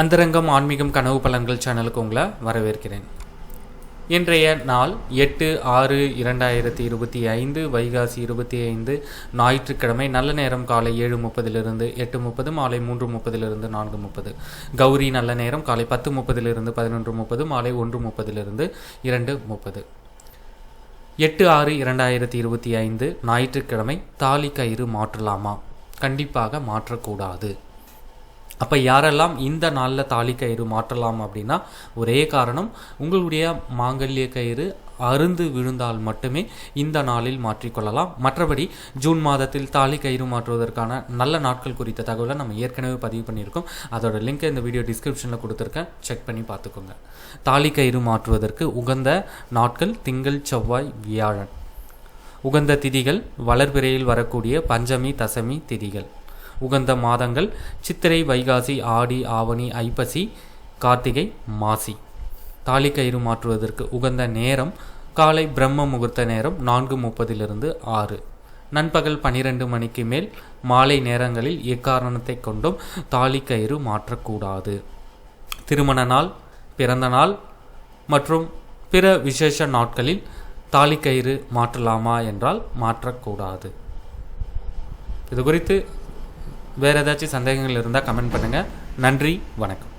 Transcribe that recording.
அந்தரங்கம் ஆன்மீகம் கனவு பலன்கள் சேனலுக்கு உங்களை வரவேற்கிறேன். இன்றைய நாள் எட்டு ஆறு இரண்டாயிரத்தி இருபத்தி ஐந்து வைகாசி இருபத்தி ஐந்து ஞாயிற்றுக்கிழமை நல்ல நேரம் காலை ஏழு முப்பதிலிருந்து எட்டு முப்பது மாலை மூன்று முப்பதிலிருந்து நான்கு முப்பது. கௌரி நல்ல நேரம் காலை பத்து முப்பதிலிருந்து பதினொன்று முப்பது மாலை ஒன்று முப்பதிலிருந்து இரண்டு முப்பது. எட்டு ஆறு இரண்டாயிரத்தி இருபத்தி ஐந்து ஞாயிற்றுக்கிழமை தாலி கயிறு மாற்றலாமா? கண்டிப்பாக மாற்றக்கூடாது. அப்போ யாரெல்லாம் இந்த நாளில் தாலி கயிறு மாற்றலாம் அப்படின்னா ஒரே காரணம் உங்களுடைய மாங்கல்ய கயிறு அருந்து விழுந்தால் மட்டுமே இந்த நாளில் மாற்றிக்கொள்ளலாம். மற்றபடி ஜூன் மாதத்தில் தாலி கயிறு மாற்றுவதற்கான நல்ல நாட்கள் குறித்த தகவலை நம்ம ஏற்கனவே பதிவு பண்ணியிருக்கோம். அதோட லிங்க் இந்த வீடியோ டிஸ்கிரிப்ஷனில் கொடுத்துருக்கேன். செக் பண்ணி பார்த்துக்கோங்க. தாலி கயிறு மாற்றுவதற்கு உகந்த நாட்கள் திங்கள் செவ்வாய் வியாழன். உகந்த திதிகள் வளர்பிறையில் வரக்கூடிய பஞ்சமி தசமி திதிகள். உகந்த மாதங்கள் சித்திரை வைகாசி ஆடி ஆவணி ஐப்பசி கார்த்திகை மாசி. தாலி கயிறு மாற்றுவதற்கு உகந்த நேரம் காலை பிரம்ம முகூர்த்த நேரம் நான்கு முப்பதிலிருந்து ஆறு. நண்பகல் பனிரெண்டு மணிக்கு மேல் மாலை நேரங்களில் எக்காரணத்தை கொண்டும் தாலி கயிறு மாற்றக்கூடாது. திருமண நாள் பிறந்த நாள் மற்றும் பிற விசேஷ நாட்களில் தாலி கயிறு மாற்றலாமா என்றால் மாற்றக்கூடாது. இது குறித்து வேறு ஏதாச்சும் சந்தேகங்கள் இருந்தால் கமெண்ட் பண்ணுங்கள் நன்றி வணக்கம்.